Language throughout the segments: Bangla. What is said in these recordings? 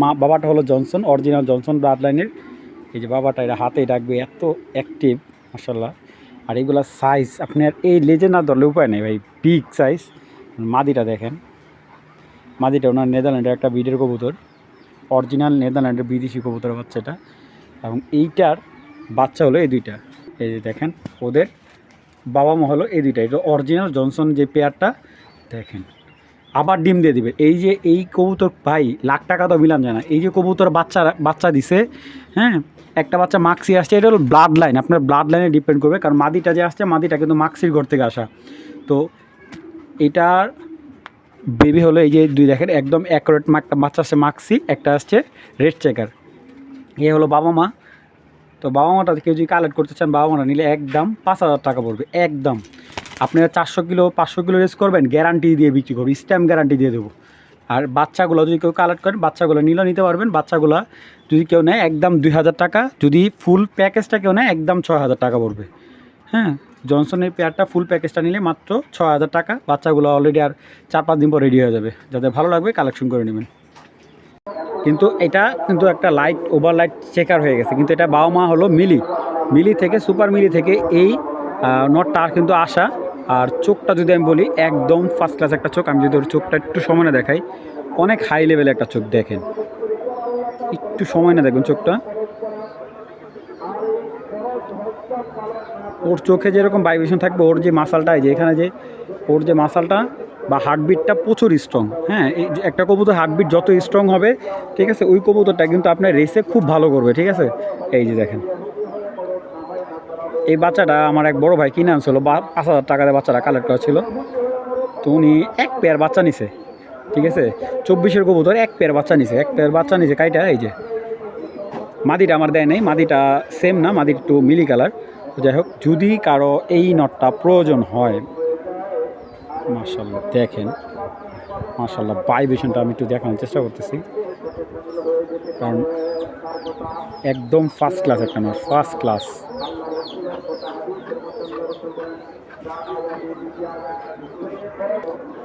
মা, বাবাটা হলো জনসন অরিজিনাল জনসন ব্লাড লাইনের এই যে বাবাটা এটা হাতে ডাকবে এত অ্যাক্টিভ মাসাল্লাহ আর এগুলা সাইজ আপনার এই লেজে না ধরলে উপায় নেই ভাই বিগ সাইজ মাদিটা দেখেন। মাদিটা ওনার নেদারল্যান্ডের একটা বিডের কবুতর। অরিজিনাল নেদারল্যান্ডের বিদেশি কবুতর বাচ্চা এটা এবং এইটার বাচ্চা হলো এই দুইটা। এই যে দেখেন, ওদের বাবা মা হলো এই দুইটা। এটা অরিজিনাল জনসন যে পেয়ারটা দেখেন। আবার ডিম দিয়ে দিবে। এই যে এই কবুতর, ভাই, লাখ টাকা তো মিলান যায় না। এই যে কবুতর বাচ্চা বাচ্চা দিছে হ্যাঁ একটা বাচ্চা মাক্সি আসছে, এটা হলো ব্লাড লাইন আপনার ব্লাড লাইনে ডিপেন্ড করবে, কারণ মাদিটা যে আসছে, মাদিটা কিন্তু মাক্সির ঘর থেকে আসা। তো এটার বেবি হলো, এই যে দুই দেখেন, একদম অ্যাকুরেট বাচ্চা আসছে মাক্সি, একটা আসছে রেড চেকার এ হলো বাবা মা। তো বাবা মাটা কেউ যদি কালেক্ট করতে চান, বাবা মাটা নিলে একদম পাঁচ হাজার টাকা পড়বে, একদম। আপনারা চারশো কিলো, পাঁচশো কিলো রেস করবেন গ্যারান্টি দিয়ে বিক্রি করব স্ট্যাম্প গ্যারান্টি দিয়ে দেবো। আর বাচ্চাগুলো যদি কেউ কালেক্ট করেন, বাচ্চাগুলো নিলে নিতে পারবেন, বাচ্চাগুলো যদি কেউ নেয়, একদম দুই হাজার টাকা, যদি ফুল প্যাকেজটা কেউ নেয়, একদম ছয় হাজার টাকা পড়বে। হ্যাঁ জনসনের পেয়ারটা ফুল প্যাকেজটা নিলে মাত্র ছ হাজার টাকা, বাচ্চাগুলো অলরেডি আর চার পাঁচ দিন পর রেডি হয়ে যাবে। যাদের ভালো লাগবে কালেকশন করে নেবেন। কিন্তু এটা কিন্তু একটা লাইট ওভার লাইট চেকার হয়ে গেছে। কিন্তু এটা বাবা মা হলো মিলি। মিলি থেকে সুপার মিলি থেকে এই নটটা আর কিন্তু আসা আর চোখটা যদি আমি বলি, একদম ফার্স্ট ক্লাস একটা চোখ, আমি যদি ওর চোখটা একটু সময় না দেখাই, অনেক হাই লেভেলে একটা চোখ দেখেন। একটু সময় না দেখুন চোখটা। ওর চোখে যেরকম ভাইব্রেশন থাকবে, ওর যে মাসালটা যে এখানে যে ওর যে মাসালটা বা হার্টবিটটা প্রচুর স্ট্রং হ্যাঁ একটা কবুতর হার্টবিট যত স্ট্রং হবে, ঠিক আছে, ওই কবুতরটা কিন্তু আপনার রেসে খুব ভালো করবে, ঠিক আছে? এই যে দেখেন। এই বাচ্চাটা আমার এক বড় ভাই কিনে আনছিল, বা পাঁচ হাজার টাকা দিয়ে বাচ্চাটা কালেক্ট করা ছিল। তো উনি এক পেয়ার বাচ্চা নিছে, ঠিক আছে? চব্বিশের কবুতর এক পেয়ার বাচ্চা নিছে, এক পেয়ার বাচ্চা নিছে কাইটা, এই যে। মাদিটা আমার দেয় নেই, মাদিটা সেম না, মাদির একটু মিলি কালার যাই হোক, যদি কারও এই নটটা প্রয়োজন হয় মার্শাল্লাহ দেখেন মার্শাল্লাহ ভাইব্রেশনটা আমি একটু দেখানোর চেষ্টা করতেছি। কারণ একদম ফার্স্ট ক্লাস একটা নট ফার্স্ট ক্লাস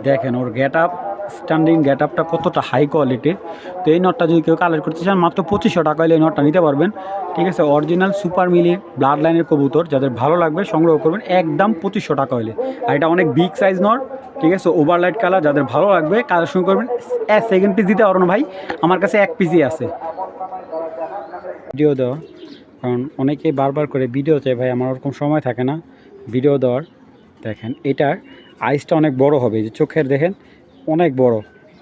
দেখেন ওর গেট আপ স্ট্যান্ডিং গেট আপটা কতটা হাই কোয়ালিটির তো এই নটটা যদি কেউ কালেক্ট করতে চান, মাত্র পঁচিশশো টাকা হলে এই নটটা নিতে পারবেন। ঠিক আছে অরিজিনাল সুপার মিলি ব্লাড লাইনের কবুতর, যাদের ভালো লাগবে সংগ্রহ করবেন, একদম পঁচিশশো টাকা হলে আর এটা অনেক বিগ সাইজ নট ঠিক আছে ওভারলাইট কালার যাদের ভালো লাগবে কালেকশন করবেন। সেকেন্ড পিস দিতে পারো না ভাই, আমার কাছে এক পিসই আছে। ভিডিও দেওয়া, কারণ অনেকেই বারবার করে ভিডিও চাই ভাই, আমার ওরকম সময় থাকে না। ভিডিও দেওয়ার, দেখেন এটার আইসটা অনেক বড় হবে যে চোখের দেখেন, অনেক বড়।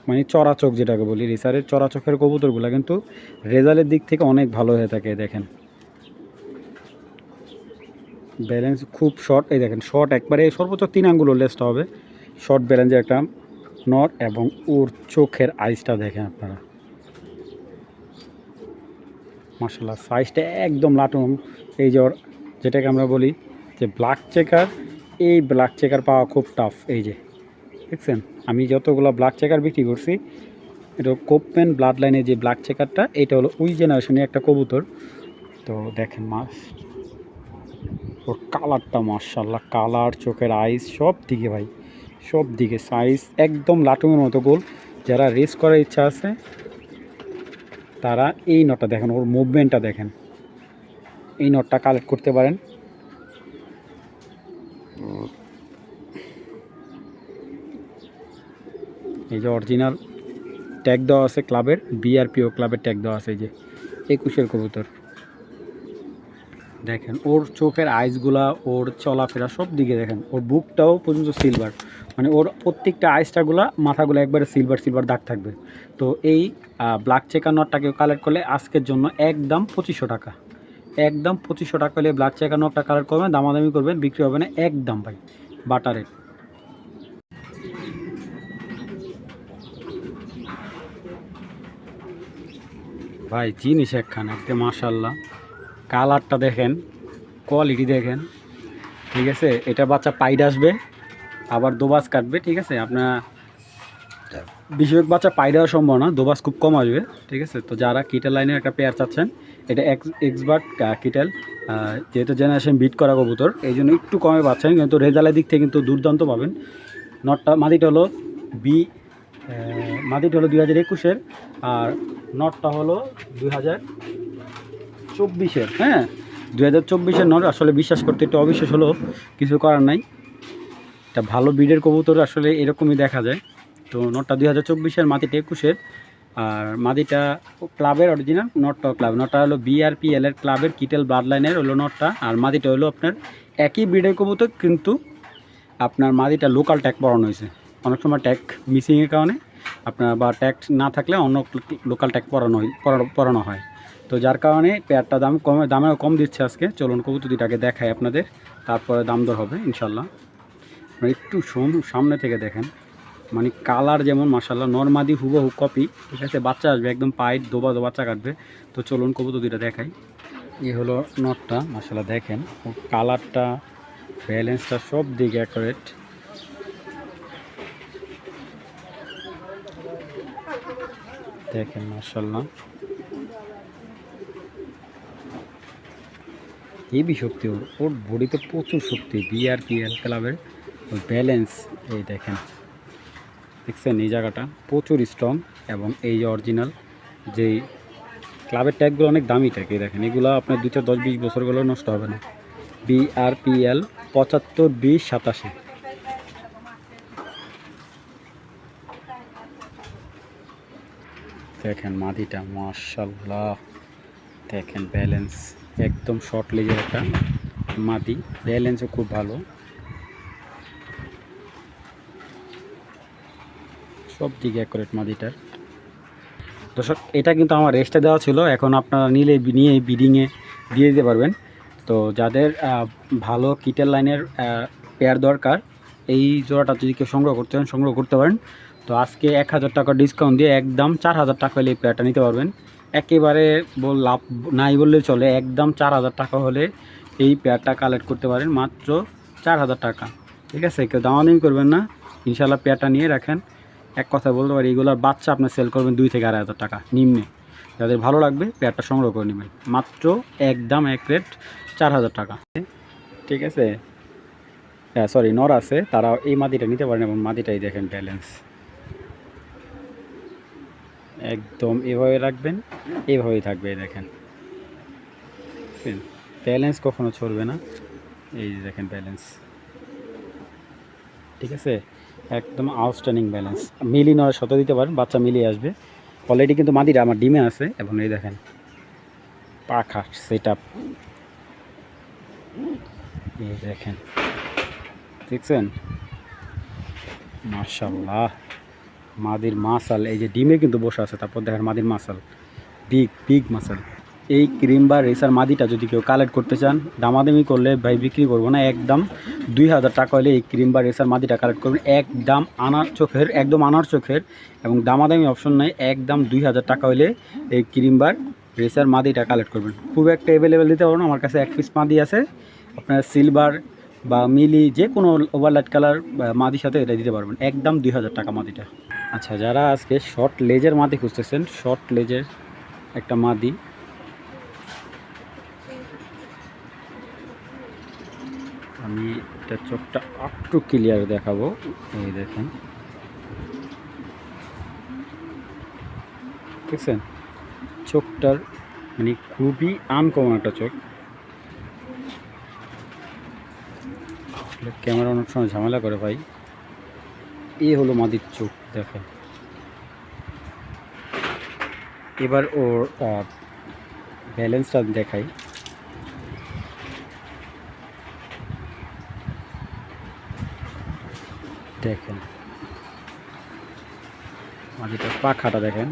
মানে চড়া চোখ যেটাকে বলি, রিসারের চড়া চোখের কবুতরগুলো কিন্তু রেজাল্টের দিক থেকে অনেক ভালো হয়ে থাকে দেখেন। ব্যালেন্স খুব শর্ট, এই দেখেন, শর্ট একবারে সর্বোচ্চ তিন আঙ্গুলো লেসটা হবে। শর্ট ব্যালেন্সের একটা নট এবং ওর চোখের আইসটা দেখেন আপনারা। মার্শাল্লাহ সাইজটা একদম লাটুম। এই যে ওর, যেটাকে আমরা বলি যে ব্ল্যাক চেকার এই ব্ল্যাক চেকার পাওয়া খুব টাফ এই যে। দেখছেন? আমি যতগুলো ব্ল্যাক চেকার বিক্রি করছি, এটা কোপম্যান ব্লাড লাইনের যে ব্ল্যাক চেকারটা এটা হলো ওই জেনারেশনের একটা কবুতর। তো দেখেন মাস ওর কালারটা মার্শাল্লাহ কালার চোখের আইস সব দিকে ভাই সব দিকে সাইজ একদম লাটুমের মতো গোল। যারা রেস করার ইচ্ছা আছে, তারা এই নটটা দেখেন, ওর মুভমেন্টটা দেখেন। এই নটটা কালেক্ট করতে পারেন। এই যে অরিজিনাল ট্যাগ দেওয়া আছে ক্লাবের বিআরপিও ক্লাবের ট্যাগ দেওয়া আছে এই যে, একুশের কবুতর। দেখেন, ওর চোখের আইসগুলা ওর চলাফেরা সব দিকে দেখেন, ওর বুকটাও পর্যন্ত সিলভার মানে ওর প্রত্যেকটা আইসটাগুলা মাথাগুলো একবারে সিলভার সিলভার দাগ থাকবে। তো এই ব্ল্যাক চেকার নটটা কেউ কালেক্ট করলে আজকের জন্য একদম পঁচিশশো টাকা। একদম পঁচিশশো টাকা হলে ব্ল্যাক চেকার নটটা কালেক্ট করবেন দামাদামি করবেন বিক্রি হবে না একদম ভাই বাটারে ভাই জিনিস একখান একদম মাশাল্লাহ। কালারটা দেখেন কোয়ালিটি দেখেন ঠিক আছে? এটা বাচ্চা পাইড আসবে আবার দোবাস কাটবে ঠিক আছে? আপনার বেশিরভাগ বাচ্চা পাই দেওয়ার সম্ভব না দোবাস খুব কম আসবে ঠিক আছে? তো যারা কিটেল লাইনের একটা পেয়ার চাচ্ছেন এটা এক্স এক্সবার্ট কিটেল যেহেতু জেনারেশন বিট করা কবুতর এই জন্য একটু কমে পাচ্ছেন, কিন্তু রেজালের দিক থেকে কিন্তু দুর্দান্ত পাবেন। নটটা মাদিটা হলো বি মাদিটা হলো দুই হাজার একুশের, আর নটটা হলো দুই হাজার চব্বিশের হ্যাঁ? দুই হাজার চব্বিশের নট আসলে বিশ্বাস করতে একটু অবিশ্বাস হলো কিছু করার নাই। এটা ভালো ব্রিডের কবুতর আসলে এরকমই দেখা যায়। তো নটটা দুই হাজার চব্বিশের মাটিটা একুশের আর মাদিটা ক্লাবের অরিজিনাল, নটটা ক্লাব। নটটা হলো বিআরপিএল এর ক্লাবের কিটেল লাইনের হলো নটটা, আর মাদিটা হলো আপনার একই ব্রিডের কবুতর, কিন্তু আপনার মাদিটা লোকাল ট্যাগ পড়ানো হয়েছে। অনেক সময় ট্যাগ মিসিংয়ের কারণে আপনার বা ট্যাগ না থাকলে অন্য লোকাল ট্যাগ পরানো হয় পড়ানো হয়। তো যার কারণে পেয়ারটা দাম কমে, দামেও কম দিচ্ছে আজকে। চলুন কবুতর দুটাকে দেখাই আপনাদের, তারপরে দাম দর হবে ইনশাল্লাহ একটু সম- সামনে থেকে দেখেন। মানে কালার যেমন মাসাল্লাহ নর্মাদি হুবহু কপি ঠিক আছে? বাচ্চা আসবে একদম পাইট দোবা দো বাচ্চা কাটবে। তো চলুন কবুতর দুইটা দেখাই। এই হলো নটটা মাসাল্লাহ দেখেন। কালারটা ব্যালেন্সটা সব দিকে অ্যাকোরেট দেখেন মাসাল্লাহ হেভি শক্তি ওর। ওর বডিতে প্রচুর শক্তি বিআরপিএল ক্লাবের ব্যালেন্স এই দেখেন। দেখছেন এই জায়গাটা প্রচুর স্ট্রং এবং এই যে অরিজিনাল যেই ক্লাবের ট্যাগগুলো অনেক দামি ট্যাগ এই দেখেন। এগুলো আপনার দু চার দশ বিশ বছরগুলো নষ্ট হবে না। বিআরপিএল পঁচাত্তর বিশ সাতাশি। দেখেন মাদিটা মার্শাল্লাহ দেখেন ব্যালেন্স একদম শর্ট লেগের একটা মাদি। ব্যালেন্সও খুব ভালো। সব দিকে অ্যাকুরেট মাদিটার। দর্শক, এটা কিন্তু আমার রেস্টে দেওয়া ছিল। এখন আপনারা নিলে, নিয়ে বিডিংয়ে দিয়ে দিতে পারবেন। তো যাদের ভালো কিটের লাইনের পেয়ার দরকার, এই জোড়াটা যদি কেউ সংগ্রহ করতে চান, সংগ্রহ করতে পারেন। তো আজকে এক হাজার টাকা ডিসকাউন্ট দিয়ে একদম চার হাজার টাকা হলে এই পেয়ারটা নিতে পারবেন। একেবারে বল, লাভ নাই বললে চলে। একদম চার হাজার টাকা হলে এই পেয়ারটা কালেক্ট করতে পারেন। মাত্র চার হাজার টাকা। ঠিক আছে? কেউ দামাদামি করবেন না। ইনশাল্লাহ পেয়ারটা নিয়ে রাখেন। এক কথা বলতে পারি, এগুলোর বাচ্চা আপনি সেল করবেন দুই থেকে আড়াই হাজার টাকা, নিম্নে। যাদের ভালো লাগবে পেয়ারটা সংগ্রহ করে নেবেন। মাত্র একদম এক রেট চার হাজার টাকা। ঠিক আছে? হ্যাঁ সরি নর আছে তারা এই মাদিটা নিতে পারেন এবং মাদিটাই দেখেন ব্যালেন্স একদম এভাবে রাখবেন, এভাবেই থাকবে দেখেন। ব্যালেন্স কখনো চলবে না। এই দেখেন ব্যালেন্স ঠিক আছে? একদম আউটস্ট্যান্ডিং ব্যালেন্স মিলি নয় শত দিতে পারেন, বাচ্চা মিলিয়ে আসবে। অলরেডি কিন্তু মাদিরা আমার ডিমে আছে, এবং এই দেখেন, পাখা সেট আপ এই দেখেন, দেখছেন? মার্শাল্লাহ মাদির মাসাল, এই যে ডিমে কিন্তু বসে আছে, তারপর দেখেন মাদির মাসাল বিগ বিগ মাসাল। এই ক্রিম বা রেসার মাদিটা যদি কেউ কালেক্ট করতে চান, দামাদামি করলে ভাই বিক্রি করব না, একদম দুই হাজার টাকা হলে এই ক্রিম বা রেসার মাদিটা কালেক্ট করবেন। একদম আনার চোখের, একদম আনার চোখের এবং দামাদামি অপশন নাই, একদম দুই হাজার টাকা হলে এই ক্রিম বার রেসার মাদিটা কালেক্ট করবেন। খুব একটা অ্যাভেলেবেল দিতে পারব না, আমার কাছে এক পিস মাদি আছে। আপনার সিলভার বা মিলি যে কোনো ওভারলাইট কালার মাদির সাথে এটা দিতে পারবেন। একদম দুই হাজার টাকা মাদিটা। আচ্ছা যারা আজকে শর্ট লেজের মাদি খুঁজতেছেন শর্ট লেজের একটা মাদি আমি এটা চোখটা একটু ক্লিয়ার দেখাবো। এই দেখেন। দেখছেন? চোখটার মানে খুবই আনকমন একটা চোখ। ক্যামেরা অনেক সময় ঝামেলা করে ভাই। এ হলো মাদির চোখ, দেখেন। এবার ওর ব্যালেন্সটা দেখাই। দেখেন। মাটিটার পাখাটা দেখেন।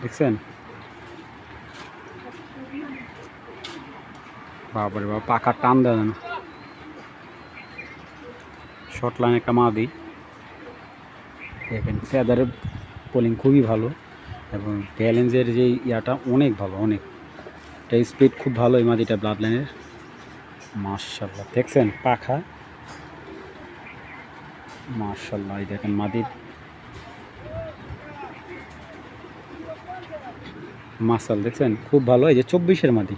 দেখছেন? বাবারে বাবা পাখা টান দেয় না শর্ট লাইন একটা মাদি। দেখেন ফেদারের পোলিং খুবই ভালো এবং ব্যালেন্সের যে ইয়াটা অনেক ভালো, অনেক। এটা স্পিড খুব ভালো এই মাদিটা ব্লাড লাইনের মার্শাল্লাহ দেখছেন পাখা? মার্শাল্লাহ এই দেখেন মাদির। মাসাল দেখছেন? খুব ভালো, এই যে চব্বিশের মাদি।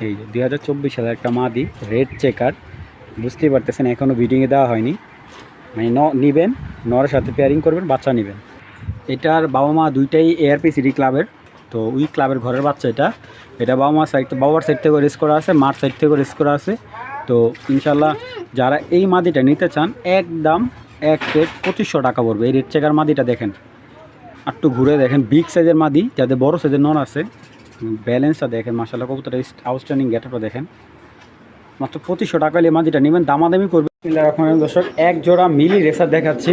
এই যে দুই হাজার চব্বিশ সালের একটা মাদি, রেড চেকার। বুঝতেই পারতেছেন এখনও বিডিংয়ে দেওয়া হয়নি। মানে ন, নিবেন নরের সাথে পেয়ারিং করবেন, বাচ্চা নেবেন। এটার বাবা মা দুইটাই এআরপি সিটি ক্লাবের তো ওই ক্লাবের ঘরের বাচ্চা এটা। এটা বাবা মার সাইড বাবার সাইড থেকে রেস করা আছে, মার সাইড থেকে রেস করা আছে। তো ইনশাল্লাহ যারা এই মাদিটা নিতে চান একদম এক প্লেট পঁচিশশো টাকা পড়বে। এই রেড চেকার মাদিটা দেখেন। একটু ঘুরে দেখেন বিগ সাইজের মাদি, যাদের বড় সাইজের নন আছে। ব্যালেন্সটা দেখেন মাসাল্লাহ কবুতরটা আউটস্ট্যান্ডিং গেটআপটা দেখেন। মাত্র পঁচিশশো টাকা হলে মাদিটা নেবেন, দামাদামি করবে দর্শক, এক জোড়া মিলি রেসার দেখাচ্ছি।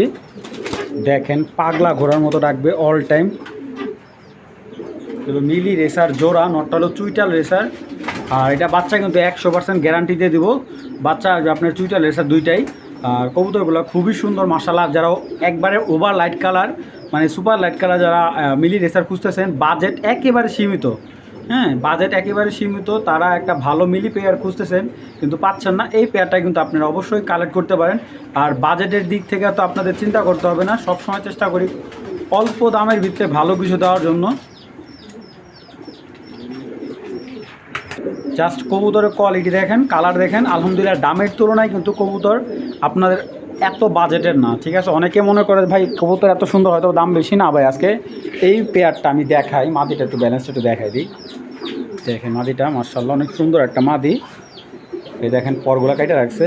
দেখেন, পাগলা ঘোড়ার মতো রাখবে অল টাইম এবার মিলি রেসার জোড়া, নটটা হলো চুইটাল রেসার। আর এটা বাচ্চা কিন্তু একশো পার্সেন্ট গ্যারান্টি দিয়ে দেবো। বাচ্চা আপনার চুইটাল রেসার দুইটাই। আর কবুতরগুলো খুবই সুন্দর মাসাল্লাহ যারা একবারে ওভার লাইট কালার মানে সুপার লাইট কালার যারা মিলি রেসার খুঁজতেছেন বাজেট একেবারে সীমিত। হ্যাঁ বাজেট একেবারে সীমিত। তারা একটা ভালো মিলি পেয়ার খুঁজতেছেন, কিন্তু পাচ্ছেন না। এই পেয়ারটা কিন্তু আপনারা অবশ্যই কালেক্ট করতে পারেন। আর বাজেটের দিক থেকে তো আপনাদের চিন্তা করতে হবে না। সব সময় চেষ্টা করি অল্প দামের ভিতরে ভালো কিছু দেওয়ার জন্য। জাস্ট কবুতরের কোয়ালিটি দেখেন কালার দেখেন, আলহামদুলিল্লাহ দামের তুলনায় কিন্তু কবুতর আপনাদের এত বাজেটের না, ঠিক আছে? অনেকে মনে করে, ভাই, কবুতর এত সুন্দর, হয়তো দাম বেশি না, ভাই, আজকে এই পেয়ারটা আমি দেখাই। মাদিটা একটু ব্যালেন্সটা একটু দেখাই দিই। দেখেন মাদিটা মার্শাল্লাহ অনেক সুন্দর একটা মাদি। এই দেখেন, পরগুলা কাইটা রাখছে।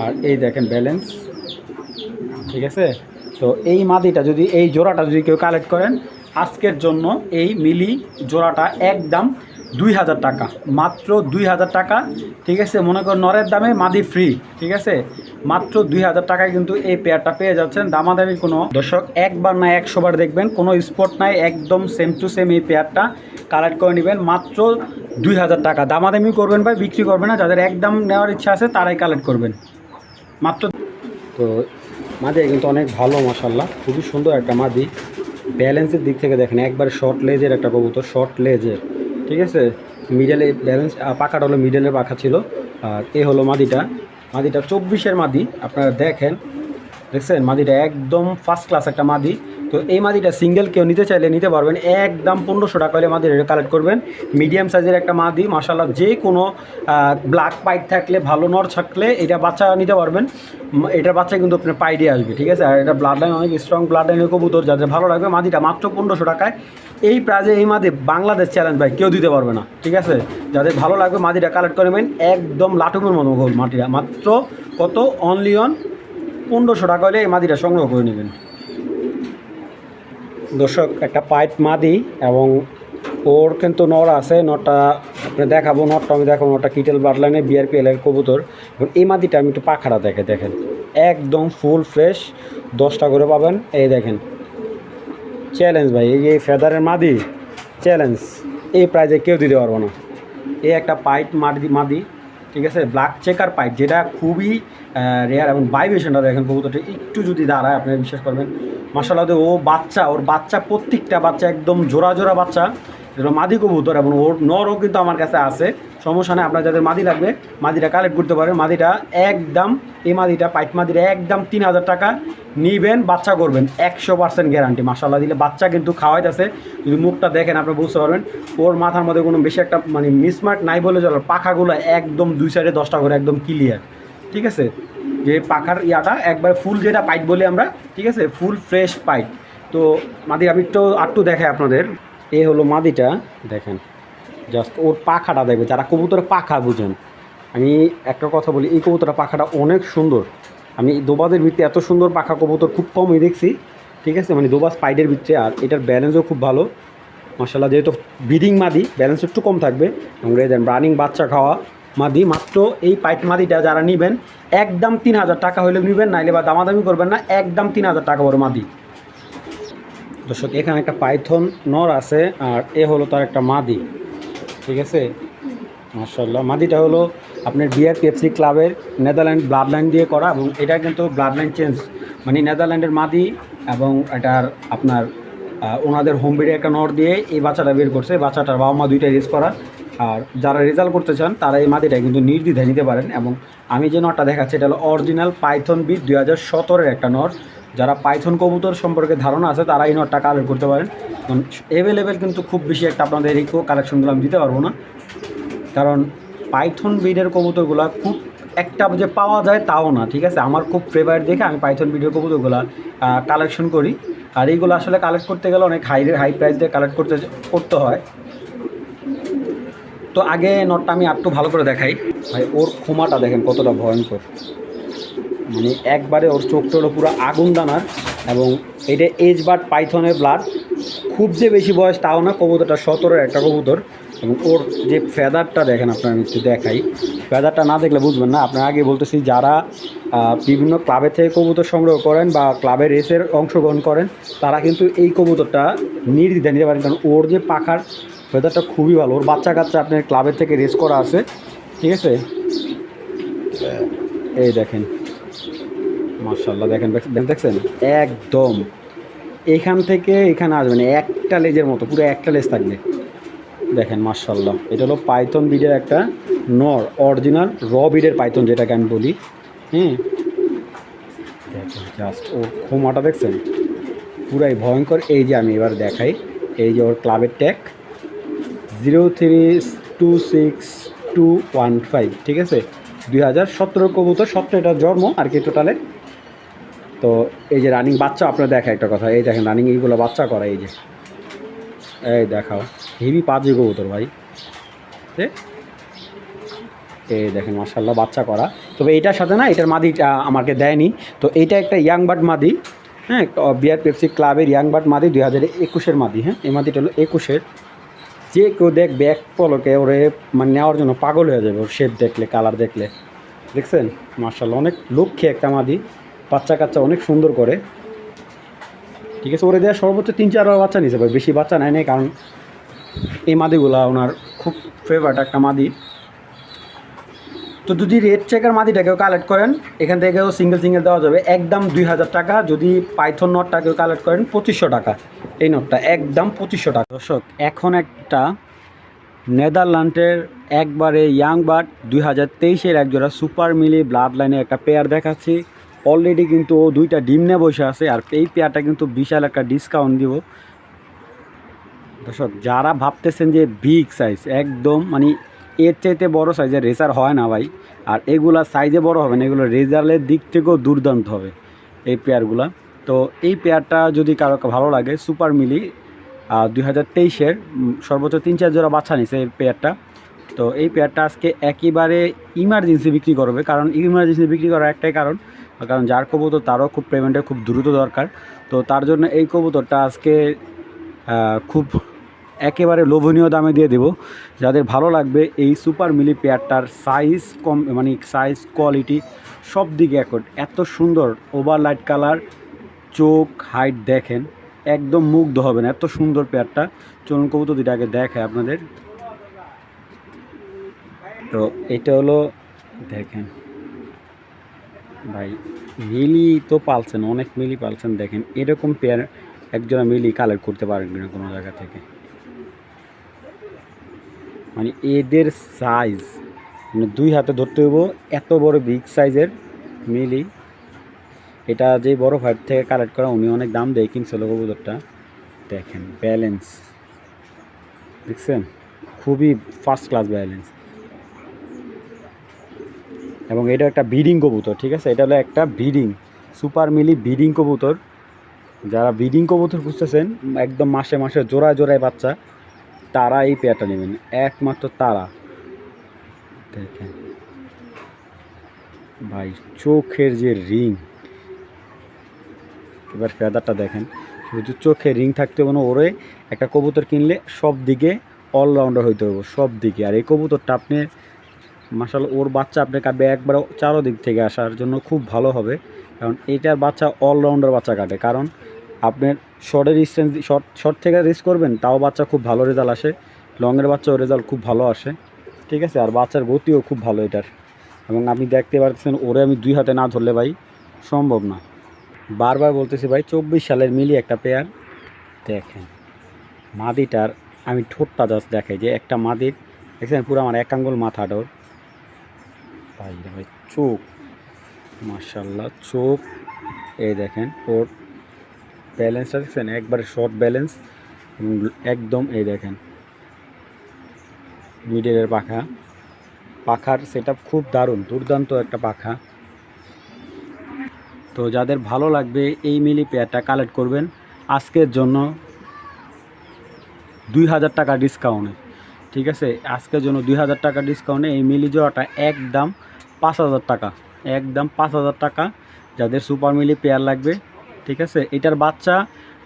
আর এই দেখেন ব্যালেন্স ঠিক আছে? তো এই মাদিটা যদি, এই জোড়াটা যদি কেউ কালেক্ট করেন, আজকের জন্য এই মিলি জোড়াটা একদম দুই হাজার টাকা। মাত্র দুই হাজার টাকা, ঠিক আছে? মনে করুন নরের দামে মাদি ফ্রি ঠিক আছে? মাত্র দুই হাজার টাকায় কিন্তু এই পেয়ারটা পেয়ে যাচ্ছেন। দামাদামি কোনো দর্শক একবার না একশোবার দেখবেন, কোনো স্পট নাই, একদম সেম টু সেম এই পেয়ারটা কালেক্ট করে নেবেন। মাত্র দুই হাজার টাকা। দামাদামি করবেন ভাই, বিক্রি করবেন না, যাদের একদম নেওয়ার ইচ্ছা আছে, তারাই কালেক্ট করবেন। মাত্র তো মাদি কিন্তু অনেক ভালো মশাল্লা খুবই সুন্দর একটা মাদি। ব্যালেন্সের দিক থেকে দেখেন, একবার শর্ট লেজের একটা কবুতর শর্ট লেজের ঠিক আছে? মিডেলে ব্যালেন্স পাখাটা হলো মিডেলের পাখা ছিল। আর এ হলো মাদিটা। মাদিটা চব্বিশের মাদি। আপনারা দেখেন, দেখছেন? মাদিটা একদম ফার্স্ট ক্লাস একটা মাদি। তো এই মাদিটা সিঙ্গেল কেউ নিতে চাইলে নিতে পারবেন। একদম পনেরোশো টাকা হলে মাদির কালেক্ট করবেন। মিডিয়াম সাইজের একটা মাদি মাসাল্লাহ যে কোনো ব্ল্যাক পাইট থাকলে, ভালো নর থাকলে এটা বাচ্চা নিতে পারবেন। এটার বাচ্চা কিন্তু আপনার পাইডে আসবে, ঠিক আছে? আর এটা ব্লাড লাইন অনেক স্ট্রং ব্লাড লাইনের কবুতর, যাদের ভালো লাগবে, মাদিটা মাত্র পনেরোশো টাকায়। এই প্রাইজে এই মাদি বাংলাদেশ চ্যালেঞ্জ ভাই, কেউ দিতে পারবে না, ঠিক আছে? যাদের ভালো লাগবে, মাদিটা কালেক্ট করবেন একদম লাটুমের মতো গোল মাটিটা। মাত্র কত? অনলি অন পনেরোশো টাকা হলে এই মাদিটা সংগ্রহ করে নেবেন। দর্শক, একটা পাইপ মাদি এবং ওর কিন্তু নর আছে নরটা আপনি দেখাবো নরটা আমি দেখাবো নরটা কিটেল বাটলাইনে বিআরপিএল এর কবুতর। এবং এই মাদিটা আমি একটু পাখাটা দেখে, দেখেন। একদম ফুল ফ্রেশ, দশটা করে পাবেন। এই দেখেন। চ্যালেঞ্জ ভাই, এই যে ফেদারের মাদি, চ্যালেঞ্জ। এই প্রাইজে কেউ দিতে পারব না। এই একটা পাইট মাদি মাদি। ঠিক আছে? ব্ল্যাক চেকার পাইপ যেটা খুবই রেয়ার এবং ভাইব্রেশনটা দেখেন কবুতরটা। একটু যদি দাঁড়ায়, আপনি বিশ্বাস করবেন। মাসাল্লাহ ও বাচ্চা, ওর বাচ্চা প্রত্যেকটা বাচ্চা একদম জোড়া জোড়া বাচ্চা। যেগুলো মাদি কবুতর এবং ওর নরও কিন্তু আমার কাছে আছে। সমস্যা নেই, আপনার যাদের মাদি লাগবে, মাদিটা কালেক্ট করতে পারেন। মাদিটা একদম, এই মাদিটা পাইট মাদিটা একদম তিন হাজার টাকা নিবেন, বাচ্চা করবেন, একশো পার্সেন্ট গ্যারান্টি মাসাল্লাহ দিলে বাচ্চা কিন্তু খাওয়াইতেছে। যদি মুখটা দেখেন আপনি বুঝতে পারবেন, ওর মাথার মধ্যে কোনো বেশি একটা মানে মিসমার্ট নাই বলে চলো। পাখাগুলো একদম দুই সাইডে দশটা করে, একদম ক্লিয়ার ঠিক আছে? যে পাখার ইয়াটা একবার ফুল যেটা পাইট বলি আমরা, ঠিক আছে? ফুল ফ্রেশ পাইট তো মাদি আমি একটু আটটু দেখাই আপনাদের। এ হলো মাদিটা, দেখেন। জাস্ট ওর পাখাটা দেখবে, যারা কবুতরের পাখা বুঝেন। আমি একটা কথা বলি, এই কবুতরের পাখাটা অনেক সুন্দর। আমি দোবাদের ভিত্তি এত সুন্দর পাখা কবুতর খুব কমই দেখছি, ঠিক আছে? মানে দোবাজ পাইডের ভিতরে, আর এটার ব্যালেন্সও খুব ভালো। মাসাল্লাহ যেহেতু ব্রিডিং মাদি ব্যালেন্স একটু কম থাকবে। এবং দেন রানিং বাচ্চা খাওয়া মাদি, মাত্র এই পাইট মাদিটা যারা নেবেন, একদম তিন হাজার টাকা হলে নেবেন, নাইলে বা দামাদামি করবেন না, একদম তিন হাজার টাকা বড় মাদি। দর্শক, এখানে একটা পাইথন নর আছে, আর এ হলো তার একটা মাদি। ঠিক আছে? মার্শাল্লাহ মাদিটা হলো আপনার বিআর পেপসি ক্লাবের নেদারল্যান্ড ব্লাড লাইন দিয়ে করা এবং এটা কিন্তু ব্লাড লাইন চেঞ্জ। মানে নেদারল্যান্ডের মাদি এবং এটার আপনার ওনাদের হোম বিডে একটা নর দিয়ে এই বাচ্চাটা বের করছে। বাচ্চাটার বাবা মা দুইটাই রেস করা। আর যারা রেজাল্ট করতে চান, তারা এই মাদিটা কিন্তু নির্দ্বিধায় নিতে পারেন এবং আমি যে নরটা দেখাচ্ছি, এটা হলো অরিজিনাল পাইথন বি দুই হাজার একটা নর। যারা পাইথন কবুতর সম্পর্কে ধারণা আছে তারা এই নটটা কালেক্ট করতে পারেন। অ্যাভেলেবেল কিন্তু খুব বেশি একটা আপনাদের এই কালেকশনগুলো আমি দিতে পারব না। কারণ পাইথন ব্রিডের কবুতরগুলো খুব একটা যে পাওয়া যায় তাও না, ঠিক আছে? আমার খুব ফেভারিট দেখে আমি পাইথন ভিডিও কবুতরগুলো কালেকশন করি। আর এইগুলো আসলে কালেক্ট করতে গেলে অনেক হাই হাই প্রাইস দিয়ে কালেক্ট করতে করতে হয়। তো আগে নটটা আমি একটু ভালো করে দেখাই। ভাই, ওর ক্ষমাটা দেখেন কতটা ভয়ঙ্কর। মানে একবারে ওর চোখটা হলো পুরো আগুন দানার এবং এটা এজ বাট পাইথনের ব্লাড খুব যে বেশি বয়স তাও না, কবুতরটা সতেরোর একটা কবুতর। এবং ওর যে ফেদারটা দেখেন আপনার, আমি একটু দেখাই। ফেদারটা না দেখলে বুঝবেন না। আপনার আগে বলতেছি, যারা বিভিন্ন ক্লাবে থেকে কবুতর সংগ্রহ করেন বা ক্লাবে রেসের অংশগ্রহণ করেন, তারা কিন্তু এই কবুতরটা নির্দ্বিধায় নিতে পারেন। কারণ ওর যে পাখার ফেদারটা খুবই ভালো। ওর বাচ্চা কাচ্চা আপনার ক্লাবের থেকে রেস করা আছে। ঠিক আছে? এই দেখেন। মার্শাল্লাহ দেখেন দেখছেন? একদম। এখান থেকে এখানে আসবে না, একটা লেজের মতো, পুরো একটা লেজ থাকবে। দেখেন মার্শাল্লাহ এটা হলো পাইথন বিডের একটা নর, অরিজিনাল র বিডের পাইথন যেটাকে আমি বলি, হুম? দেখেন জাস্ট ও ক্ষমাটা দেখছেন? পুরাই ভয়ঙ্কর। এই যে আমি এবার দেখাই, এই যে ওর ক্লাবের tag zero three two six two one five, ঠিক আছে? দুই হাজার সতেরো কবুতর সতেরো এটা জন্ম আর কি টোটালে তো এই যে রানিং বাচ্চা আপনার দেখা একটা কথা, এই দেখেন রানিং এইগুলো বাচ্চা করা, এই যে। এই দেখাও হেভি পাঁচই কবুতর ভাই? এই দেখেন মার্শাল্লাহ বাচ্চা করা। তবে এইটার সাথে না, এটার মাদি আমাকে দেয়নি। তো এইটা একটা ইয়াং বার্ড মাদি হ্যাঁ বিয়ার পেপসি ক্লাবের ইয়াং বার্ড মাদি, দুই হাজার একুশের মাদি হ্যাঁ এই মাদিটা হলো একুশের। যে কেউ দেখবে, এক পলকে ওরে মানে নেওয়ার জন্য পাগল হয়ে যাবে, ওর শেপ দেখলে কালার দেখলে। দেখছেন? মার্শাল্লাহ অনেক লক্ষ্যে একটা মাদি। বাচ্চা কাচ্চা অনেক সুন্দর করে। ঠিক আছে, ওরে দেওয়া সর্বোচ্চ তিন চার বাচ্চা নিতে পারে বেশি বাচ্চা নেয় নেই, কারণ এই মাদিগুলা ওনার খুব ফেভারিট একটা মাদি। তো যদি রেড চেকার মাদিটাকেও কালেক্ট করেন, এখান থেকেও সিঙ্গেল সিঙ্গেল দেওয়া যাবে। একদম দুই হাজার টাকা, যদি পাইথন নটটাকেও কালেক্ট করেন, পঁচিশশো টাকা। এই নটটা একদম পঁচিশশো টাকা। দর্শক, এখন একটা নেদারল্যান্ডের একবারে ইয়াং বার্ড দুই হাজার তেইশের একজোড়া সুপার মিলি ব্লাড লাইনের একটা পেয়ার দেখাচ্ছি। অলরেডি কিন্তু ও দুইটা ডিম নিয়ে বসে আছে আর এই পেয়ারটা কিন্তু বিশাল একটা ডিসকাউন্ট দিব। দর্শক, যারা ভাবতেছেন যে বিগ সাইজ একদম মানে এর চাইতে বড় সাইজের রেসার হয় না ভাই। আর এগুলা সাইজে বড় হবে না, এগুলো রেজারের দিক থেকেও দুর্দান্ত হবে এই পেয়ারগুলা। তো এই পেয়ারটা যদি কারও ভালো লাগে সুপার মিলি দুই হাজার তেইশের সর্বোচ্চ তিন চার জোড়া বাচ্চা নিছে এই পেয়ারটা। তো এই পেয়ারটা আজকে একেবারে ইমার্জেন্সি বিক্রি করবে, কারণ ইমার্জেন্সি বিক্রি করার একটাই কারণ কারণ যার কবুতর, তারও খুব পেমেন্টের খুব দ্রুত দরকার। তো তার জন্য এই কবুতরটা আজকে খুব একেবারে লোভনীয় দামে দিয়ে দেব। যাদের ভালো লাগবে, এই সুপার মিলি পেয়ারটার সাইজ কম মানে সাইজ কোয়ালিটি সব দিকে একট। এত সুন্দর ওভার লাইট কালার চোখ হাইট দেখেন, একদম মুগ্ধ হবেন এত সুন্দর পেয়ারটা চলুন কবুতর আগে দেখায় আপনাদের। তো এটা হলো, দেখেন। ভাই, মিলি তো পালছেন, অনেক মিলি পালছেন, দেখেন, এরকম পেয়ার একজনা মিলি কালেক্ট করতে পারেন না কোনো জায়গা থেকে? মানে এদের সাইজ মানে দুই হাতে ধরতে হইব, এত বড় বিগ সাইজের মিলি। এটা যে বড় ফাইভ থেকে কালেক্ট করা, উনি অনেক দাম দেয় কিনছিল কবুতরটা দেখেন ব্যালেন্স দেখছেন? খুবই ফার্স্ট ক্লাস ব্যালেন্স এবং এটা একটা বিডিং কবুতর, ঠিক আছে? এটা হলো একটা বিডিং সুপার মিলি বিডিং কবুতর। যারা বিডিং কবুতর খুঁজতেছেন, একদম মাসে মাসে জোড়ায় জোড়ায় বাচ্চা, তারা এই পেয়ারটা নেবেন। একমাত্র তারা। দেখেন। ভাই, চোখের যে রিং। এবার ফেদারটা দেখেন। শুধু চোখে রিং থাকতে হবে না, ওরে একটা কবুতর কিনলে সব দিকে অলরাউন্ডার হইতে হবে সব দিকে আর এই কবুতরটা আপনি মাসাল ওর বাচ্চা আপনি কাটবে একবার চারো দিক থেকে আসার জন্য খুব ভালো হবে। কারণ এইটার বাচ্চা অলরাউন্ডার বাচ্চা কাটে। কারণ আপনার শর্টের ডিস্টেন্স শর্ট শর্ট থেকে রেস করবেন, তাও বাচ্চা খুব ভালো রেজাল্ট আসে। লংয়ের বাচ্চাও রেজাল্ট খুব ভালো আসে। ঠিক আছে? আর বাচ্চার গতিও খুব ভালো এটার। এবং আপনি দেখতে পাচ্ছেন ওরে আমি দুই হাতে না ধরলে ভাই সম্ভব না। বারবার বলতেছি ভাই, চব্বিশ সালের মিলি একটা পেয়ার দেখেন, মাদিটার, আমি ঠোঁটটা জাস্ট দেখাই যে একটা মাদির, দেখছেন? পুরো আমার এক আঙ্গুল মাথাটা ওর। রে ভাই, চোখ। মার্শাল্লাহ চোখ। এই দেখেন, ওর ব্যালেন্সটা দেখছেন? একবারে শর্ট ব্যালেন্স একদম এই দেখেন মিডলের পাখা। পাখার সেট খুব দারুণ, দুর্দান্ত একটা পাখা। তো যাদের ভালো লাগবে এই মিলি পেয়ারটা কালেক্ট করবেন। আজকের জন্য দুই হাজার টাকা ডিসকাউন্টে ঠিক আছে? আজকের জন্য দুই হাজার টাকা ডিসকাউন্টে এই মিলি জোড়াটা একদম পাঁচ হাজার টাকা। একদম পাঁচ হাজার টাকা যাদের সুপার মিলি পেয়ার লাগবে, ঠিক আছে? এটার বাচ্চা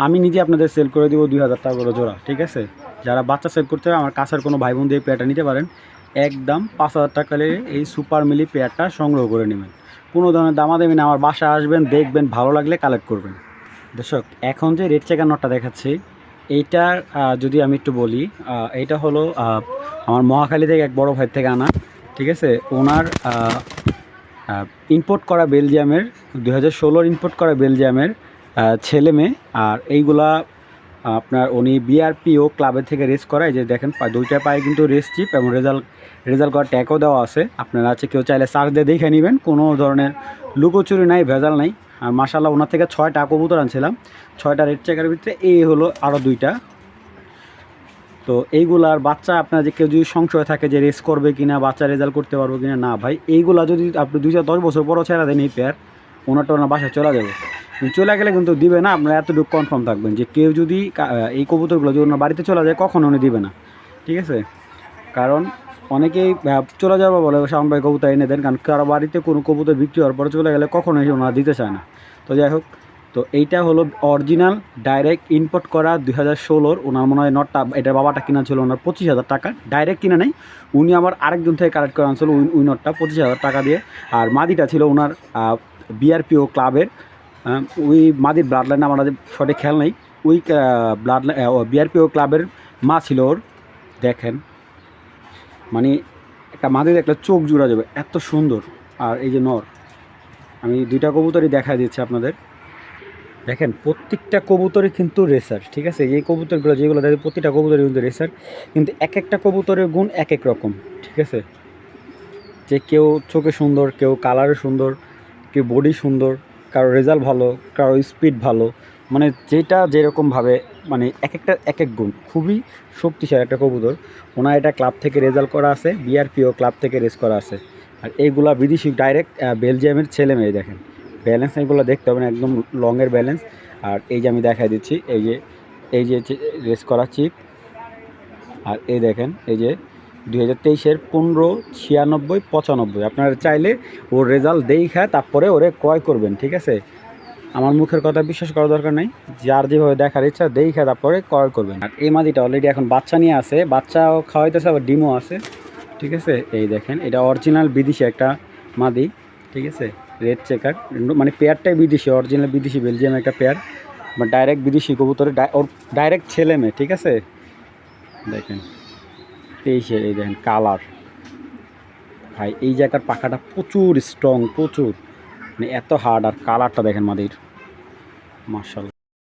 আমি নিজে আপনাদের সেল করে দেবো দুই হাজার টাকা করে জোড়া, ঠিক আছে? যারা বাচ্চা সেল করতে হবে আমার কাছের কোনো ভাই বোন দিয়ে পেয়ারটা নিতে পারেন। একদম পাঁচ হাজার টাকা হলে এই সুপার মিলি পেয়ারটা সংগ্রহ করে নেবেন। কোনো ধরনের দামা দেবেন আমার বাসায় আসবেন, দেখবেন, ভালো লাগলে কালেক্ট করবেন। দর্শক, এখন যে রেড চেকার নটটা দেখাচ্ছি, এইটার যদি আমি একটু বলি এইটা হলো আমার মহাখালী থেকে এক বড় ভাই থেকে আনা। ঠিক আছে? ওনার ইম্পোর্ট করা বেলজিয়ামের দু হাজার ষোলোর ইম্পোর্ট করা বেলজিয়ামের ছেলে মেয়ে, আর এইগুলা আপনার উনি বিআরপিও ক্লাবের থেকে রেস করায়। যে দেখেন দুইটা পায়ে কিন্তু রেস চিপ এবং রেজাল্ট রেজাল্ট করার ট্যাগও দেওয়া আছে। আপনারা আছে কেউ চাইলে সার্চ দিয়ে দেখে নেবেন। কোনো ধরনের লুকোচুরি নাই, ভেজাল নাই। আর মাসাল্লাহ ওনার থেকে ছয়টা কবুতর আনছিলাম। ছয়টা রেড চেকারের ভিতরে এই হলো আরও দুইটা। তো এইগুলার বাচ্চা আপনার যে কেউ যদি সংশয় থাকে যে রেস করবে কিনা, বাচ্চা রেজাল্ট করতে পারব কিনা, না ভাই, এইগুলা যদি আপনি দুই চার দশ বছর পরও ছেড়া দেন এই পেয়ার ওনারটা ওনার বাসায় চলে যাবে। চলে গেলে কিন্তু দিবে না, আপনারা এতটুকু কনফার্ম থাকবেন যে কেউ যদি এই কবুতরগুলো যদি ওনার বাড়িতে চলে যায়, কখনো উনি দিবে না। ঠিক আছে? কারণ অনেকেই চলে যাব বলে, শাওন ভাই, কবুতর এনে দেন। কারণ কারও বাড়িতে কোনো কবুতর বিক্রি হওয়ার পরে চলে গেলে কখনোই ওনারা দিতে চায় না। তো যাই হোক তো এইটা হলো অরিজিনাল ডাইরেক্ট ইম্পোর্ট করা দুই হাজার ষোলোর ওনার মনে হয় নটটা, এটার বাবাটা কিনা ছিল ওনার পঁচিশ হাজার টাকা। ডাইরেক্ট কিনা নেই, উনি আবার আরেকজন থেকে কালেক্ট করা আনছিল ওই নটটা, পঁচিশ হাজার টাকা দিয়ে। আর মাদিটা ছিল ওনার বিআরপিও ক্লাবের ওই মাদির ব্লাড লাইন আমার সঠিক খেয়াল নেই। ওই ব্লাড বিআরপিও ক্লাবের মা ছিল ওর। দেখেন মানে একটা মাদি দেখলে চোখ জুড়া যাবে, এত সুন্দর। আর এই যে নর আমি দুইটা কবুতরই দেখা দিচ্ছি আপনাদের। দেখেন, প্রত্যেকটা কবুতরই কিন্তু রেসার ঠিক আছে? এই কবুতরগুলো যেগুলো দেখে প্রতিটা কবুতরই কিন্তু রেসার কিন্তু এক একটা কবুতরের গুণ এক এক রকম, ঠিক আছে? যে কেউ চোখে সুন্দর, কেউ কালারে সুন্দর, কেউ বডি সুন্দর, কারও রেজাল্ট ভালো, কারও স্পিড ভালো মানে যেটা যেরকমভাবে মানে এক একটা, এক এক গুণ, খুবই শক্তিশালী একটা কবুতর। ওনার এটা ক্লাব থেকে রেজাল্ট করা আছে বিআরপিও ক্লাব থেকে রেস করা আছে। আর এইগুলা বিদেশি ডাইরেক্ট বেলজিয়ামের ছেলে মেয়ে দেখেন। ব্যালেন্স এগুলো দেখতে হবে না, একদম লংয়ের ব্যালেন্স আর এই যে আমি দেখাই দিচ্ছি, এই যে এই যে রেস করা চিপ আর এই দেখেন, এই যে দুই হাজার তেইশের পনেরো, ছিয়ানব্বই, পঁচানব্বই। আপনারা চাইলে ওর রেজাল্ট দেখা তারপরে ওরে ক্রয় করবেন, ঠিক আছে? আমার মুখের কথা বিশ্বাস করার দরকার নেই। যার যেভাবে দেখার ইচ্ছা, দেখা তারপরে ক্রয় করবেন। আর এই মাদিটা অলরেডি এখন বাচ্চা নিয়ে আছে। বাচ্চাও খাওয়াইতেছে, আবার ডিমও আছে। ঠিক আছে? এই দেখেন, এটা অরিজিনাল বিদেশি একটা মাদি। ঠিক আছে? রেড চেকার মানে পেয়ারটাই বিদেশি অরিজিনাল বিদেশি বেলজিয়াম একটা পেয়ার বা ডাইরেক্ট বিদেশি কবুতরের ডাই- ওর ডাইরেক্ট ছেলে মেয়ে, ঠিক আছে? দেখেন তেইশে এই দেখেন কালার ভাই, এই জায়গার পাখাটা প্রচুর স্ট্রং প্রচুর। মানে এত হার্ড আর কালারটা দেখেন মাদির। মার্শাল